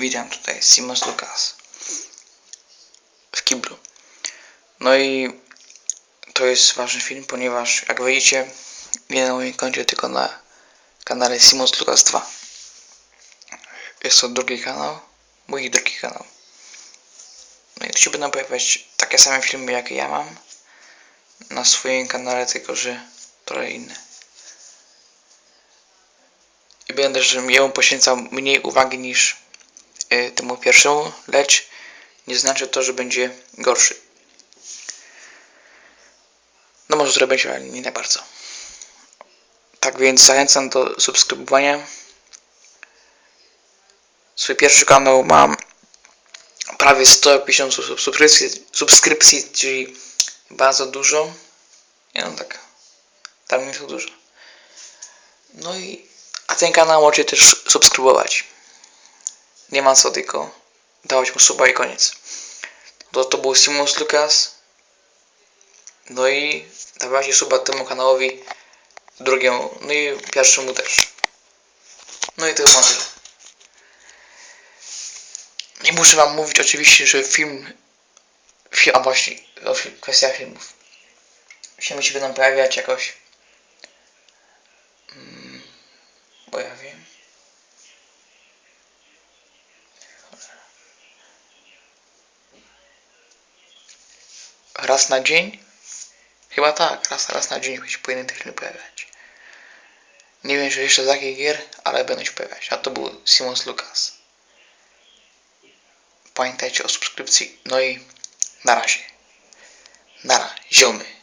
witam tutaj Simos Lucas w kiblu. No i to jest ważny film, ponieważ jak widzicie nie na moim koncie, tylko na kanale Simos Lucas 2. Jest to drugi kanał, mój drugi kanał. No i tu się będą pojawiać takie same filmy jak ja mam na swoim kanale, tylko że trochę inne. I będę też jemu poświęcał mniej uwagi niż temu pierwszemu, lecz nie znaczy to, że będzie gorszy. No może będzie, ale nie tak bardzo. Tak więc zachęcam do subskrybowania. Swój pierwszy kanał mam prawie 150 sub- subskrypcji, subskrypcji, czyli bardzo dużo. Nie no tak, tam nie to dużo. No i a ten kanał możecie też subskrybować. Nie ma co tylko dawać mu suba i koniec. To, to był Simus Lucas. No i dawajcie suba temu kanałowi drugiemu, no i pierwszemu też. No i to chyba tyle. Nie muszę wam mówić oczywiście, że film, film a właśnie, o fi- kwestia filmów. Filmy się będą pojawiać jakoś Bo ja wiem. Raz na dzień? Chyba tak, raz, raz na dzień się powinny te filmy pojawiać. Nie wiem, że jeszcze z jakich gier, ale będą się pojawiać. A to był Simons Lucas. Pamiętajcie o subskrypcji. No i na razie. Nara, ziomy.